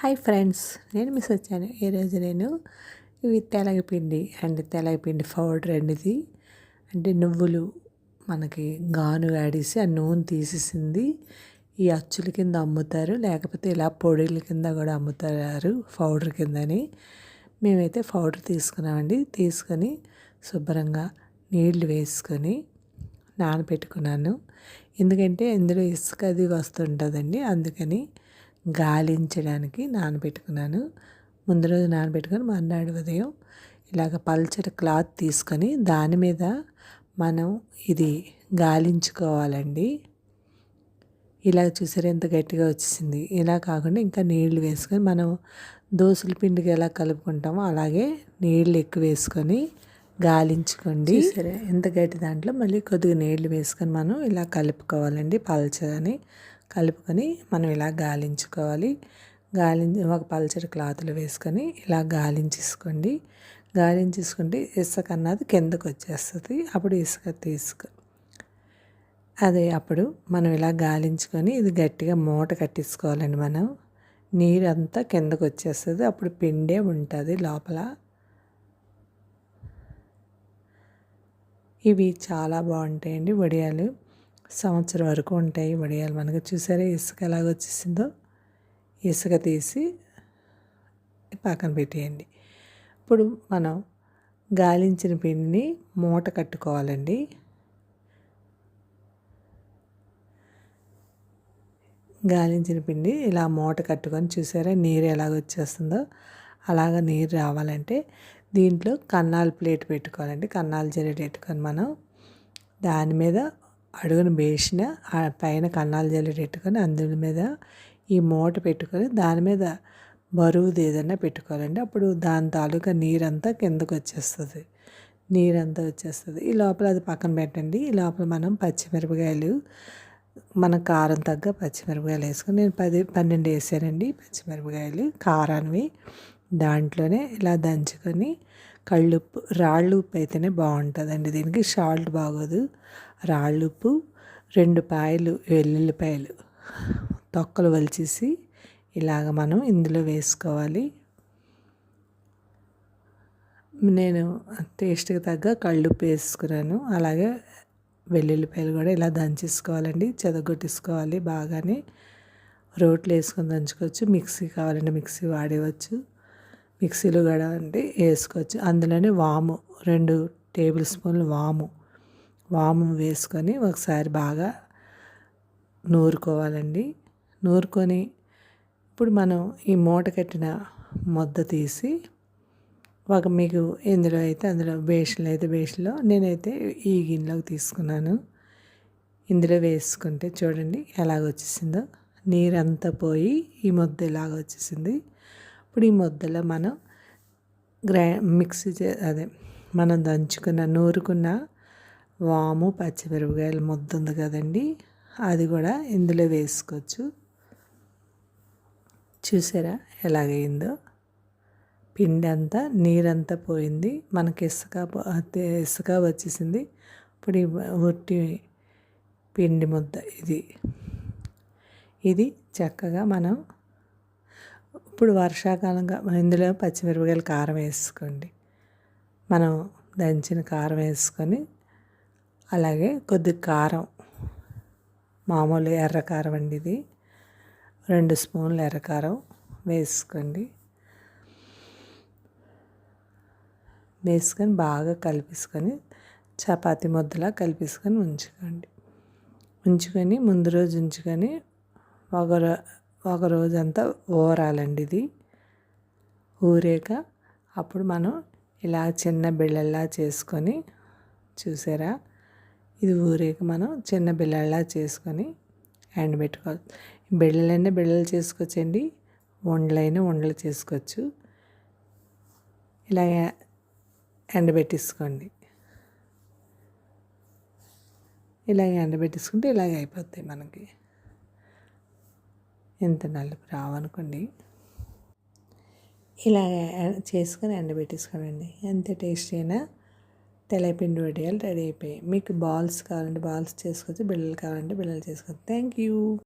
Hi friends నేను miss వచ్చాను. ఈరోజు నేను ఇవి తెలగపిండి అండ్ తెలగపిండి పౌడర్ అనేది అంటే నువ్వులు మనకి గాను ఆడేసి ఆ నూనె తీసేసింది. ఈ అచ్చుల కింద అమ్ముతారు లేకపోతే ఇలా పొడిల కింద కూడా అమ్ముతారు పౌడర్ కిందని. మేమైతే పౌడర్ తీసుకున్నామండి. తీసుకొని శుభ్రంగా నీళ్ళు వేసుకొని నానబెట్టుకున్నాను. ఎందుకంటే ఇందులో ఇసుక అది వస్తుంటుందండి అందుకని గాలించడానికి నానబెట్టుకున్నాను. ముందు రోజు నానబెట్టుకొని మర్నాడు ఉదయం ఇలాగ పల్చటి క్లాత్ తీసుకొని దాని మీద మనం ఇది గాలించుకోవాలండి. ఇలా చూసారు ఎంత గట్టిగా వచ్చేసింది. ఇలా కాకుండా ఇంకా నీళ్ళు వేసుకొని మనం దోశల పిండికి ఎలా కలుపుకుంటామో అలాగే నీళ్ళు ఎక్కువ వేసుకొని గాలించుకోండి. సరే ఎంత గట్టి దాంట్లో మళ్ళీ కొద్దిగా నీళ్ళు వేసుకొని మనం ఇలా కలుపుకోవాలండి పల్చదని కలుపుకొని మనం ఇలా గాలించుకోవాలి. గాలించి ఒక పల్చటి క్లాతులు వేసుకొని ఇలా గాలించేసుకోండి. గాలించేసుకుంటే ఇసుక అన్నది కిందకు వచ్చేస్తుంది. అప్పుడు ఇసుక తీసుకు. అదే అప్పుడు మనం ఇలా గాలించుకొని ఇది గట్టిగా మూట కట్టించుకోవాలండి మనం. నీరు అంతా కిందకు వచ్చేస్తుంది. అప్పుడు పిండే ఉంటుంది లోపల. ఇవి చాలా బాగుంటాయండి వడియాలు. సంవత్సరం వరకు ఉంటాయి వడియాలు. మనకు చూసారా ఇసుక ఎలాగ వచ్చేసిందో? ఇసుక తీసి పక్కన పెట్టేయండి. ఇప్పుడు మనం గాలించిన పిండిని మూట కట్టుకోవాలండి. గాలించిన పిండి ఇలా మూట కట్టుకొని చూసారా నీరు ఎలాగ వచ్చేస్తుందో? అలాగ నీరు రావాలంటే దీంట్లో కన్నాలు ప్లేట్ పెట్టుకోవాలండి. కన్నాలు జరి పెట్టుకొని మనం దాని మీద అడుగుని వేసిన ఆ పైన కన్నాలు జల్లి పెట్టుకొని మీద ఈ మూట పెట్టుకొని దాని మీద బరువుది ఏదైనా పెట్టుకోవాలండి. అప్పుడు దాని తాలూకా నీరంతా కిందకు వచ్చేస్తుంది. నీరంతా వచ్చేస్తుంది. ఈ లోపల అది పక్కన పెట్టండి. ఈ లోపల మనం పచ్చిమిరపకాయలు మన కారం తగ్గ పచ్చిమిరపకాయలు వేసుకొని నేను పది పన్నెండు వేసానండి పచ్చిమిరపకాయలు కారానివి. దాంట్లోనే ఇలా దంచుకొని కళ్ళుప్పు రాళ్ళు ఉప్పు అయితేనే బాగుంటుందండి. దీనికి సాల్ట్ బాగోదు. రాళ్ళుప్పు రెండు పాయలు వెల్లుల్లిపాయలు తొక్కలు వలిచేసి ఇలాగ మనం ఇందులో వేసుకోవాలి. నేను టేస్ట్కి తగ్గ కళ్ళుప్పు వేసుకున్నాను. అలాగే వెల్లుల్లిపాయలు కూడా ఇలా దంచేసుకోవాలండి. చెదగొట్టేసుకోవాలి బాగానే. రోట్లు వేసుకొని దంచుకోవచ్చు. మిక్సీ కావాలంటే మిక్సీ వాడేవచ్చు మిక్సీలు కూడా అంటే వేసుకోవచ్చు. అందులోనే వాము రెండు టేబుల్ స్పూన్లు వాము వాము వేసుకొని ఒకసారి బాగా నూరుకోవాలండి. నూరుకొని ఇప్పుడు మనం ఈ మూట కట్టిన ముద్ద తీసి ఒక మీకు ఎందులో అయితే అందులో బేషన్లు అయితే బేషన్లో నేనైతే ఈ గిన్నెలోకి తీసుకున్నాను. ఇందులో వేసుకుంటే చూడండి ఎలాగ వచ్చేసిందో. నీరంతా పోయి ఈ ముద్ద ఇలాగ వచ్చేసింది. ఇప్పుడు ఈ ముద్దలో మనం గ్రై మిక్సీ చే అదే మనం దంచుకున్న నూరుకున్న వాము పచ్చిమిరపకాయలు ముద్ద ఉంది కదండి. అది కూడా ఇందులో వేసుకోవచ్చు. చూసారా ఎలాగైందో? పిండి అంతా నీరంతా పోయింది. మనకి ఇసుక ఇసుక వచ్చేసింది. ఇప్పుడు ఉట్టి ఒట్టి పిండి ముద్ద ఇది. ఇది చక్కగా మనం ఇప్పుడు వర్షాకాలంగా ఇందులో పచ్చిమిరపకాయలు కారం వేసుకోండి. మనం దంచిన కారం వేసుకొని అలాగే కొద్ది కారం మామూలు ఎర్రకారం అండి ఇది. రెండు స్పూన్లు ఎర్రకారం వేసుకోండి. వేసుకొని బాగా కలిపేసుకొని చపాతి ముద్దలా కలిపేసుకొని ఉంచుకోండి. ఉంచుకొని ముందు రోజు ఉంచుకొని ఒక ఒక రోజంతా ఊరాలండి ఇది. ఊరేక అప్పుడు మనం ఇలా చిన్న బిళ్ళల్లా చేసుకొని చూసారా? ఇది ఊరేకి మనం చిన్న బిళ్ళలా చేసుకొని ఎండబెట్టుకోవాలి బిళ్ళలైనా బిళ్ళలు చేసుకోవచ్చండి. వండలైనా వండలు చేసుకోవచ్చు. ఇలా ఎండబెట్టేసుకోండి ఇలాగ ఎండబెట్టేసుకుంటే ఇలాగ అయిపోతాయి మనకి. ఎంత నలుపు రావనుకోండి ఇలాగ చేసుకొని ఎండబెట్టేసుకోండి ఎంత టేస్టీ అయినా తెల్లపిండి వడియాలు రెడీ అయిపోయాయి. మీకు బాల్స్ కావాలంటే బాల్స్ చేసుకోవచ్చు బిళ్ళలు కావాలంటే బిళ్ళలు చేసుకోవచ్చు థ్యాంక్ యూ